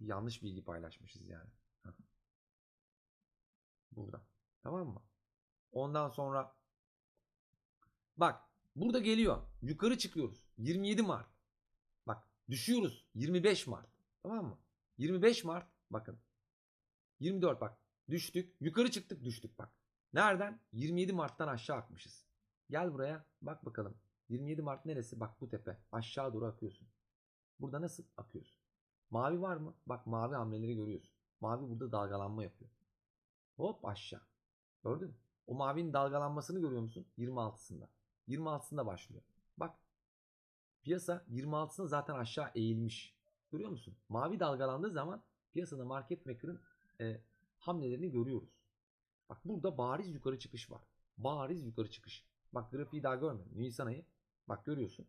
yanlış bilgi paylaşmışız yani. Burada. Tamam mı? Ondan sonra bak burada geliyor. Yukarı çıkıyoruz. 27 Mart. Bak düşüyoruz. 25 Mart. Tamam mı? 25 Mart bakın. 24 bak. Düştük. Yukarı çıktık düştük bak. Nereden? 27 Mart'tan aşağı akmışız. Gel buraya. Bak bakalım. 27 Mart neresi? Bak bu tepe. Aşağı doğru akıyorsun. Burada nasıl akıyorsun? Mavi var mı? Bak mavi hamleleri görüyorsun. Mavi burada dalgalanma yapıyor. Hop aşağı. Gördün mü? O mavinin dalgalanmasını görüyor musun? 26'sında. 26'sında başlıyor. Bak. Piyasa 26'sında zaten aşağı eğilmiş. Görüyor musun? Mavi dalgalandığı zaman piyasada market maker'ın e, hamlelerini görüyoruz. Bak burada bariz yukarı çıkış var. Bariz yukarı çıkış. Bak grafiği daha görmedim. Nisan ayı. Bak görüyorsun.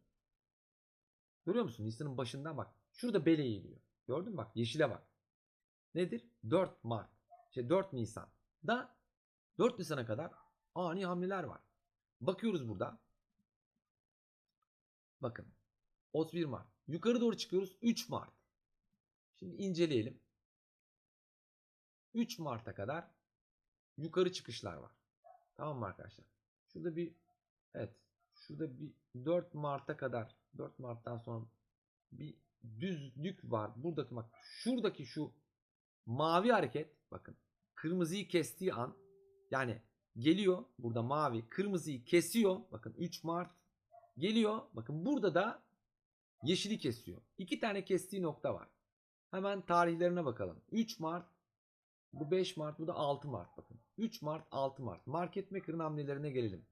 Görüyor musun? Nisan'ın başından bak. Şurada bel eğiliyor. Gördün mü bak? Yeşile bak. Nedir? 4 Mart. Şey 4 Nisan. Da 4 Nisan'a kadar ani hamleler var. Bakıyoruz burada. Bakın. 31 Mart. Yukarı doğru çıkıyoruz. 3 Mart. Şimdi inceleyelim. 3 Mart'a kadar yukarı çıkışlar var. Tamam mı arkadaşlar? Şurada bir evet. Şurada bir 4 Mart'a kadar 4 Mart'tan sonra bir düzlük var. Buradaki bak şuradaki şu mavi hareket bakın kırmızıyı kestiği an yani geliyor burada mavi kırmızıyı kesiyor. Bakın 3 Mart geliyor. Bakın burada da yeşili kesiyor. İki tane kestiği nokta var. Hemen tarihlerine bakalım. 3 Mart bu 5 Mart bu da 6 Mart bakın. 3 Mart 6 Mart. Market Maker'ın hamlelerine gelelim.